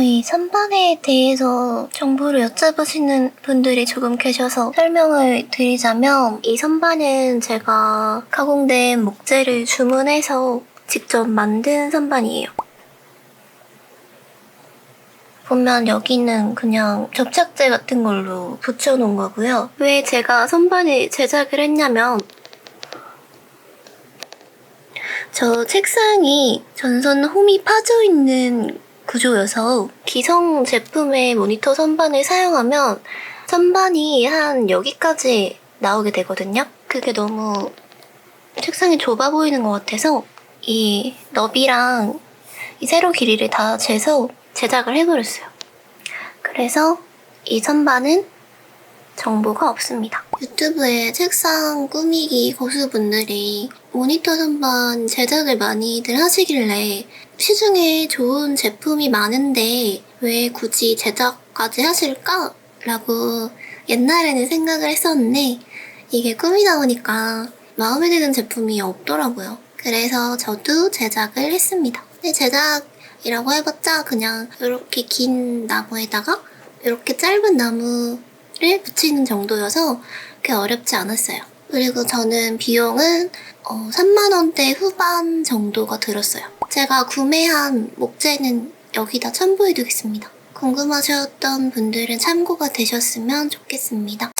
이 선반에 대해서 정보를 여쭤보시는 분들이 조금 계셔서 설명을 드리자면 이 선반은 제가 가공된 목재를 주문해서 직접 만든 선반이에요. 보면 여기는 그냥 접착제 같은 걸로 붙여놓은 거고요. 왜 제가 선반을 제작을 했냐면 저 책상이 전선 홈이 파져 있는 구조여서 기성 제품의 모니터 선반을 사용하면 선반이 한 여기까지 나오게 되거든요. 그게 너무 책상이 좁아 보이는 것 같아서 이 너비랑 이 세로 길이를 다 재서 제작을 해버렸어요. 그래서 이 선반은 정보가 없습니다. 유튜브에 책상 꾸미기 고수분들이 모니터 선반 제작을 많이들 하시길래 시중에 좋은 제품이 많은데 왜 굳이 제작까지 하실까? 라고 옛날에는 생각을 했었는데 이게 꾸미다 보니까 마음에 드는 제품이 없더라고요. 그래서 저도 제작을 했습니다. 근데 제작이라고 해봤자 그냥 이렇게 긴 나무에다가 이렇게 짧은 나무를 붙이는 정도여서 그렇게 어렵지 않았어요. 그리고 저는 비용은 어, 3만원대 후반 정도가 들었어요. 제가 구매한 목재는 여기다 첨부해두겠습니다. 궁금하셨던 분들은 참고가 되셨으면 좋겠습니다.